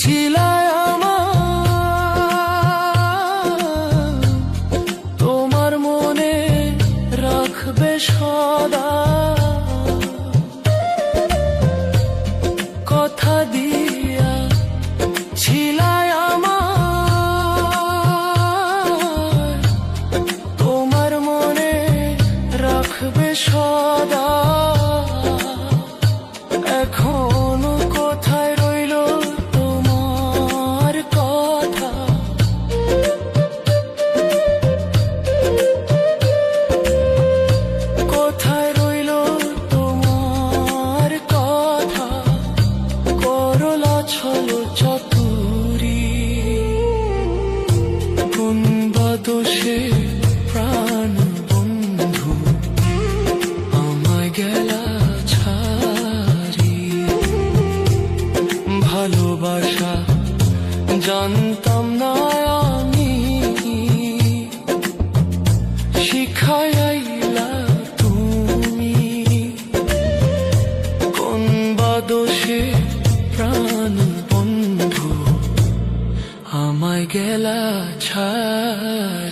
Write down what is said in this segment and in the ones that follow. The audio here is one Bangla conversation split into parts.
আমার। তোমার মনে রাখবে সদা আমায় গেলা ছাড়ি। জানতাম শিখাইলা তুমি। কোন প্রাণ বন্ধু আমায় গেলা ছাড়ি।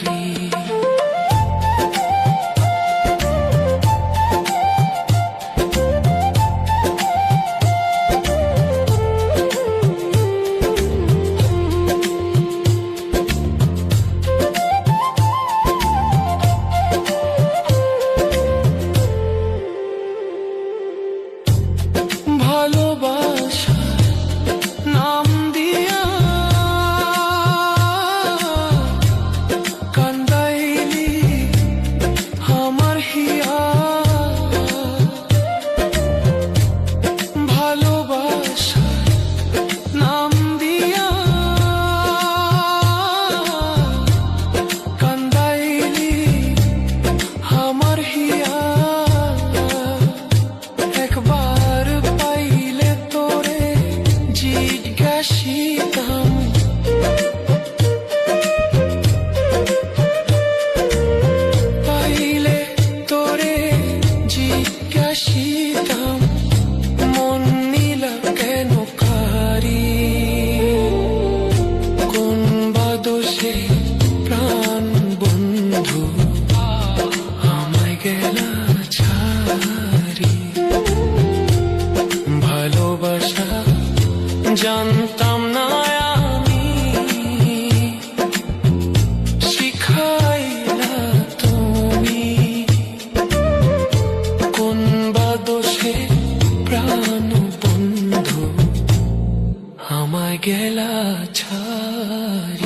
ভালোবাসা জানতাম না আমি। শিখাইলা তুমি। কোন প্রাণ বন্ধু আমায় গেলা ছাড়ি।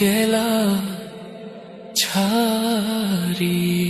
গেলা ছাড়ি।